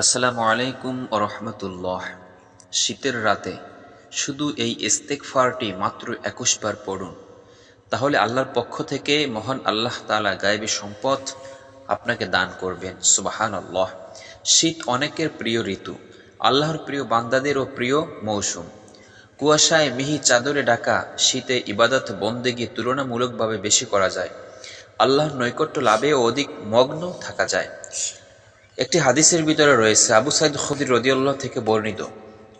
আসসালামু আলাইকুম রহমতুল্লাহ। শীতের রাতে শুধু এই ইস্তেকফারটি মাত্র একুশ বার পড়ুন। তাহলে আল্লাহর পক্ষ থেকে মহান আল্লাহ তালা গায়েবী সম্পদ আপনাকে দান করবেন। সুবাহান আল্লাহ শীত অনেকের প্রিয় ঋতু। আল্লাহর প্রিয় বান্দাদেরও প্রিয় মৌসুম। কুয়াশায় মিহি চাদরে ডাকা শীতে ইবাদত বন্দেগি তুলনামূলকভাবে বেশি করা যায়। আল্লাহর নৈকট্য লাভেও অধিক মগ্ন থাকা যায়। একটি হাদিসের ভিতরে রয়েছে, আবু সাইদ খদির রদিউল্লাহ থেকে বর্ণিত।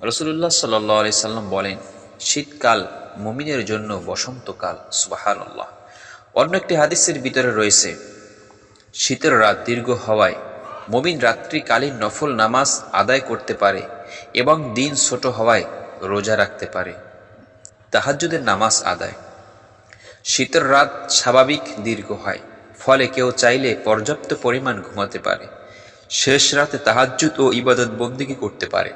রসুল্লাহ সাল্লাহ আলি সাল্লাম বলেন, শীতকাল মুমিনের জন্য বসন্তকাল সুবাহান আল্লাহ অন্য একটি হাদিসের ভিতরে রয়েছে, শীতের রাত দীর্ঘ হওয়ায় মমিন রাত্রিকালীন নফল নামাজ আদায় করতে পারে এবং দিন ছোট হওয়ায় রোজা রাখতে পারে। তাহাজ্জুদের নামাজ আদায়। শীতের রাত স্বাভাবিক দীর্ঘ হয়, ফলে কেউ চাইলে পর্যাপ্ত পরিমাণ ঘুমাতে পারে। শেষ রাতে তাহাজ্জুদ ও ইবাদত বন্দিগি করতে পারে।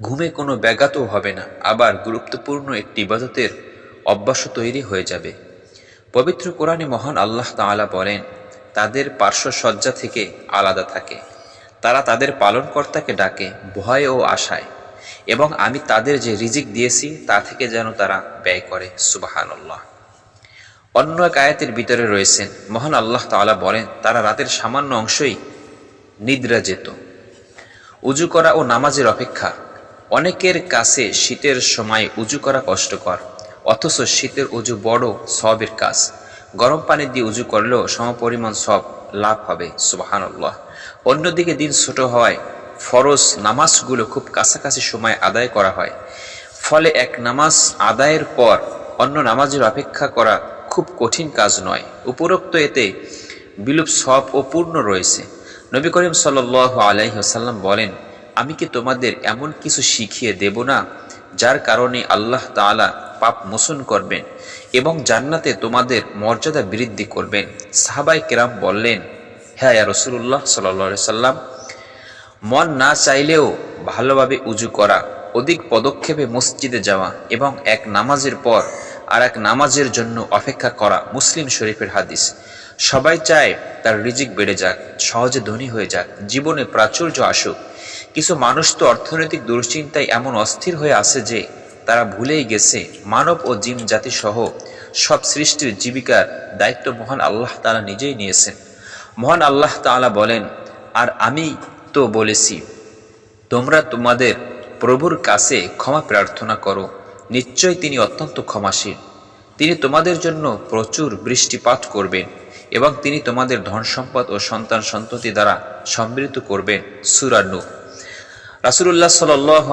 ঘুমে কোনো ব্যাঘাতও হবে না, আবার গুরুত্বপূর্ণ একটি ইবাদতের অভ্যাসও তৈরি হয়ে যাবে। পবিত্র কোরআনে মহান আল্লাহ তাআলা বলেন, তাদের পার্শ্ব সজ্জা থেকে আলাদা থাকে। তারা তাদের পালনকর্তাকে ডাকে ভয় ও আশায়, এবং আমি তাদের যে রিজিক দিয়েছি তা থেকে যেন তারা ব্যয় করে। সুবাহানল্লাহ। অন্য এক আয়াতের ভিতরে রয়েছেন মহান আল্লাহ তাআলা বলেন, তারা রাতের সামান্য অংশই নিদ্রা যেত। উজু করা ও নামাজের অপেক্ষা অনেকের কাছে শীতের সময় উজু করা কষ্টকর, অথচ শীতের উজু বড় সবের কাজ। গরম পানি দিয়ে উজু করলেও সমপরিমাণ সব লাভ হবে সুবাহান্লাহ অন্যদিকে দিন ছোট হওয়ায় ফরজ নামাজগুলো খুব কাছাকাছি সময় আদায় করা হয়। ফলে এক নামাজ আদায়ের পর অন্য নামাজের অপেক্ষা করা খুব কঠিন কাজ নয়। উপরোক্ত এতে বিলুপ সব ও পূর্ণ রয়েছে। নবী করিম সাল আলাইসাল্লাম বলেন, আমি কি তোমাদের এমন কিছু শিখিয়ে দেব না, যার কারণে আল্লাহ তাআলা পাপ মোচন করবেন এবং জান্নাতে তোমাদের মর্যাদা বৃদ্ধি করবেন? সাহাবাই কেরাম বললেন হ্যাঁ রসুল্লাহ সাল্লা সাল্লাম মন না চাইলেও ভালোভাবে উজু করা, অধিক পদক্ষেপে মসজিদে যাওয়া এবং এক নামাজের পর আর এক নামাজের জন্য অপেক্ষা করা মুসলিম শরীফের হাদিস। সবাই চায় তার রিজিক বেড়ে যাক, সহজে ধনী হয়ে যাক, জীবনে প্রাচুর্য আসুক। কিছু মানুষ তো অর্থনৈতিক দুশ্চিন্তায় এমন অস্থির হয়ে আছে যে তারা ভুলেই গেছে, মানব ও জিন জাতি সহ সব সৃষ্টির জীবিকার দায়িত্ব মহান আল্লাহ তালা নিজেই নিয়েছেন। মহান আল্লাহ তাআলা বলেন, আর আমি তো বলেছি, তোমরা তোমাদের প্রভুর কাছে ক্ষমা প্রার্থনা করো নিশ্চয় তিনি অত্যন্ত ক্ষমাশীল। তিনি তোমাদের জন্য প্রচুর বৃষ্টিপাত করবেন। এবং তিনি তোমাদের ধন সম্পদ ও সন্তান সন্ততি দ্বারা সমৃদ্ধ করবেন সুরানু রাসুল্লাহ সাল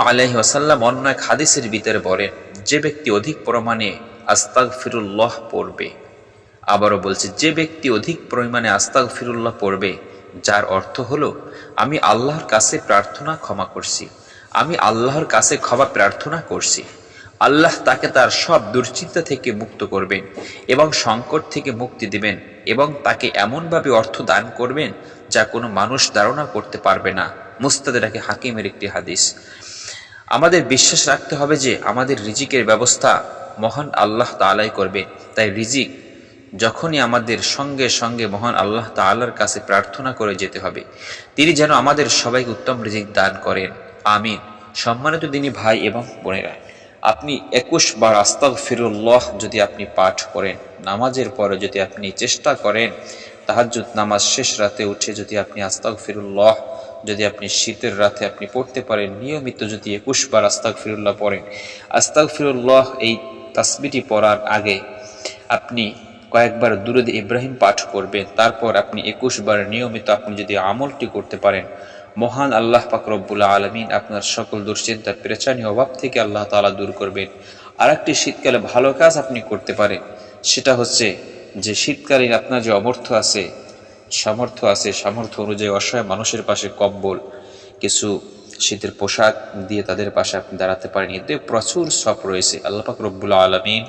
আলহি আসাল্লাম অন্য এক হাদিসের ভিতরে বলেন, যে ব্যক্তি অধিক পরিমাণে আস্তাক ফিরুল্লাহ পড়বে। আবারও বলছে, যে ব্যক্তি অধিক পরিমাণে আস্তাক ফিরুল্লাহ পড়বে, যার অর্থ হলো, আমি আল্লাহর কাছে প্রার্থনা ক্ষমা করছি, আমি আল্লাহর কাছে ক্ষমা প্রার্থনা করছি। আল্লাহ তাকে তার সব দুশ্চিন্তা থেকে মুক্ত করবেন এবং সংকট থেকে মুক্তি দিবেন এবং তাকে এমনভাবে অর্থ দান করবেন যা কোনো মানুষ ধারণা করতে পারবে না। মুস্তাদেরাকে হাকিমের একটি হাদিস। আমাদের বিশ্বাস রাখতে হবে যে আমাদের রিজিকের ব্যবস্থা মহান আল্লাহ তালাই করবে। তাই রিজিক যখনই আমাদের সঙ্গে সঙ্গে মহান আল্লাহ তাল্লার কাছে প্রার্থনা করে যেতে হবে। তিনি যেন আমাদের সবাইকে উত্তম রিজিক দান করেন। আমিন। সম্মানিত দিনী ভাই এবং বোনেরা আপনি একুশ বার আস্তাক ফিরুল্লাহ যদি আপনি পাঠ করেন, নামাজের পরে যদি আপনি চেষ্টা করেন তাহাজুদ নামাজ শেষ রাতে উঠে যদি আপনি আস্তাক ফিরুল্লাহ যদি আপনি শীতের রাতে আপনি পড়তে পারেন, নিয়মিত যদি একুশ বার আস্তাক ফিরুল্লাহ পড়েন আস্তাক ফিরুল্লাহ এই তাসবিটি পড়ার আগে আপনি কয়েকবার দুরুদ ইব্রাহিম পাঠ করবেন তারপর আপনি একুশ বার নিয়মিত আপনি যদি আমলটি করতে পারেন, মহান আল্লাহ পাকরবুল্লা আলমিন আপনার সকল দুশ্চিন্তা পেরেছানি অভাব থেকে আল্লাহ তালা দূর করবেন। আর একটি শীতকালে ভালো কাজ আপনি করতে পারেন, সেটা হচ্ছে যে শীতকালীন আপনার যে অমর্থ আছে, সামর্থ্য আছে, সামর্থ্য অনুযায়ী অসহায় মানুষের পাশে কম্বল, কিছু শীতের পোশাক দিয়ে তাদের পাশে আপনি দাঁড়াতে পারেন। এতে প্রচুর সব রয়েছে। আল্লাপাক রব্বুল আলমিন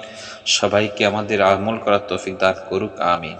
সবাইকে আমাদের আমল করার তৌফিক দান করুক, আমিন।